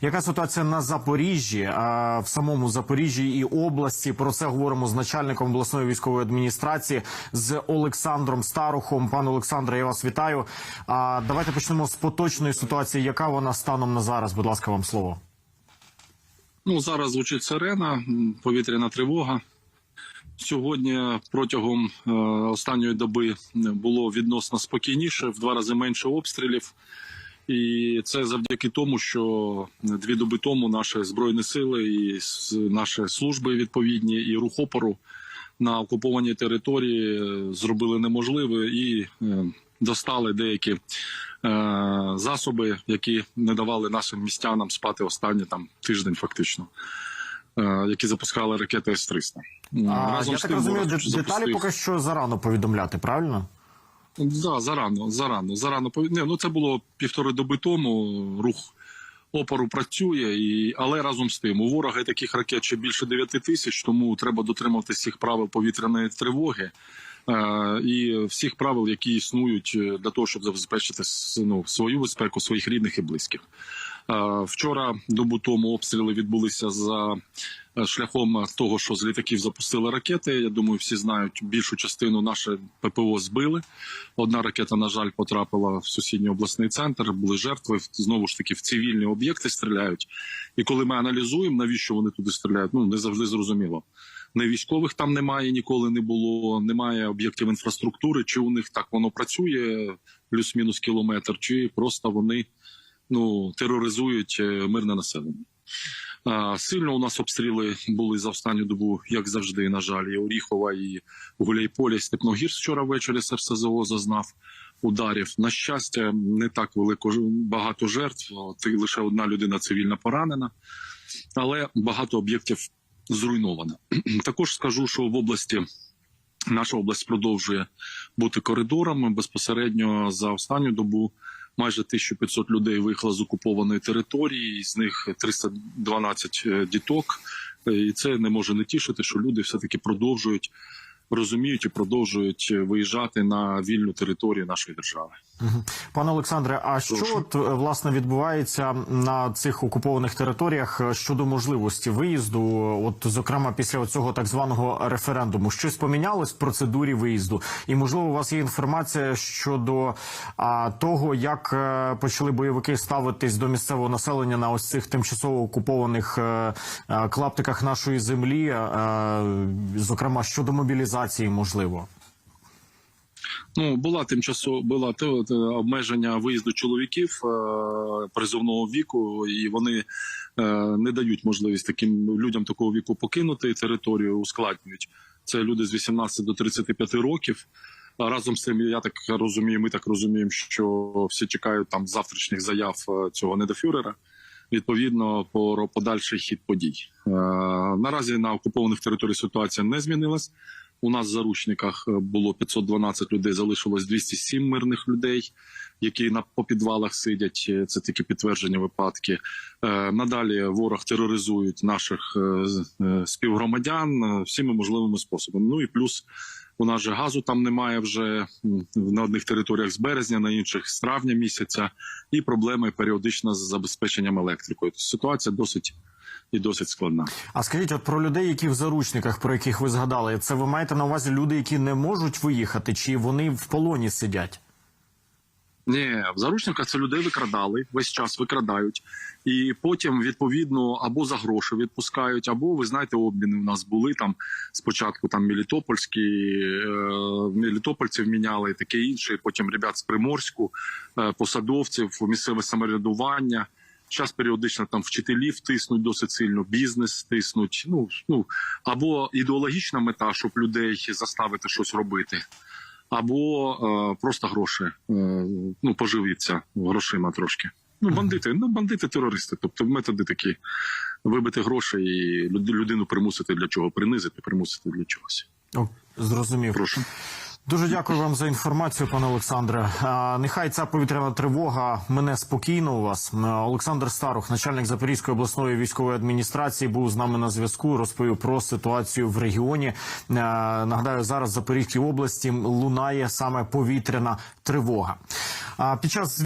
Яка ситуація на Запоріжжі, а, в самому Запоріжжі і області? Про це говоримо з начальником обласної військової адміністрації з Олександром Старухом. Пане Олександре, я вас вітаю. А, давайте почнемо з поточної ситуації. Яка вона станом на зараз? Будь ласка, вам слово. Ну, зараз звучить сирена, повітряна тривога. Сьогодні протягом е, останньої доби було відносно спокійніше, в два рази менше обстрілів. І це завдяки тому, що дві доби тому наші збройні сили і наші служби відповідні і рух опору на окупованій території е, зробили неможливе і е, достали деякі е, засоби, які не давали нашим містянам спати останні там тиждень, фактично, які запускали ракети С-300. А, я так розумію, деталі поки що зарано повідомляти, правильно? Да, зарано, зарано, зарано. Ні, ну це було півтори доби тому. Рух опору працює, і але разом з тим у ворога таких ракет ще більше 9 тисяч, тому треба дотримуватися всіх правил повітряної тривоги. е, І всіх правил, які існують е, для того, щоб забезпечити ну, свою безпеку, своїх рідних і близьких. Е, Вчора добу тому обстріли відбулися за шляхом того, що з літаків запустили ракети. Я думаю, всі знають більшу частину наше ППО збили. Одна ракета, на жаль, потрапила в сусідній обласний центр. Були жертви. Знову ж таки, в цивільні об'єкти стріляють. І коли ми аналізуємо, навіщо вони туди стріляють, ну не завжди зрозуміло. Не військових там немає, ніколи не було, немає об'єктів інфраструктури. Чи у них так воно працює плюс-мінус кілометр, чи просто вони ну тероризують е, мирне населення. Сильно у нас обстріли були за останню добу, як завжди, на жаль, і Оріхова, і Гуляйполя, і Степногірськ вчора ввечері СРСЗО зазнав ударів. На щастя, не так велико багато жертв. І лише одна людина цивільна поранена, але багато об'єктів зруйновано. Також скажу, що в області. Наша область продовжує бути коридором. Безпосередньо за останню добу майже 1500 людей виїхало з окупованої території, з них 312 е, діток. Е, І це не може не тішити, що люди все таки продовжують розуміють і продовжують виїжджати на вільну територію нашої держави. Пане Олександре, а що Прошу. от, е, власне відбувається на цих окупованих територіях е, щодо можливості виїзду? От зокрема, після цього так званого референдуму, щось помінялось в процедурі виїзду, і можливо, у вас є інформація щодо а, того, як е, почали бойовики ставитись до місцевого населення на ось цих тимчасово окупованих е, клаптиках нашої землі, е, зокрема щодо мобілізації, можливо. Ну була тимчасово була те, обмеження виїзду чоловіків е, призовного віку, і вони е, не дають можливість таким людям такого віку покинути територію, ускладнюють. Це люди з 18 до 35 років. Разом з тим, я так розумію, ми так розуміємо, що всі чекають там завтрашніх заяв е, цього недофюрера. Відповідно, про подальший хід подій е, наразі на окупованих територіях ситуація не змінилась. У нас в заручниках е, було 512 людей, залишилось 207 мирних людей, які на по підвалах сидять. Е, Це тільки підтвердження випадки. Е, Надалі ворог тероризують наших співгромадян всіми можливими способами. Ну і плюс у нас же газу там немає вже на одних територіях з березня, на інших з травня місяця, і проблеми періодично з забезпеченням електрикою. Тобто ситуація досить і досить складна. А скажіть, от про людей, які в заручниках, про яких ви згадали, це ви маєте на увазі люди, які не можуть виїхати, чи вони в полоні сидять? Ні, в заручниках це людей викрадали, весь час викрадають, і потім відповідно або за гроші відпускають, або ви знаєте, обміни у нас були там спочатку. Там мілітопольські е, мілітопольців міняли, і таке інше. Потім ребят з Приморську, е, посадовців, місцеве самоврядування. Час періодично там вчителів тиснуть досить сильно, бізнес тиснуть. Ну ну або ідеологічна мета, щоб людей заставити щось робити або е, просто гроші, е, ну поживіться грошима трошки. Ну, бандити, ну бандити, терористи. Тобто методи такі вибити гроші і людину примусити для чого, принизити, примусити для чогось. О, зрозумів. Прошу. Дуже дякую вам за інформацію, пане Олександре. Нехай ця повітряна тривога мене спокійно у вас. Олександр Старух, начальник Запорізької обласної військової адміністрації, був з нами на зв'язку. Розповів про ситуацію в регіоні. Нагадаю, зараз в Запорізькій області лунає саме повітряна тривога. Під час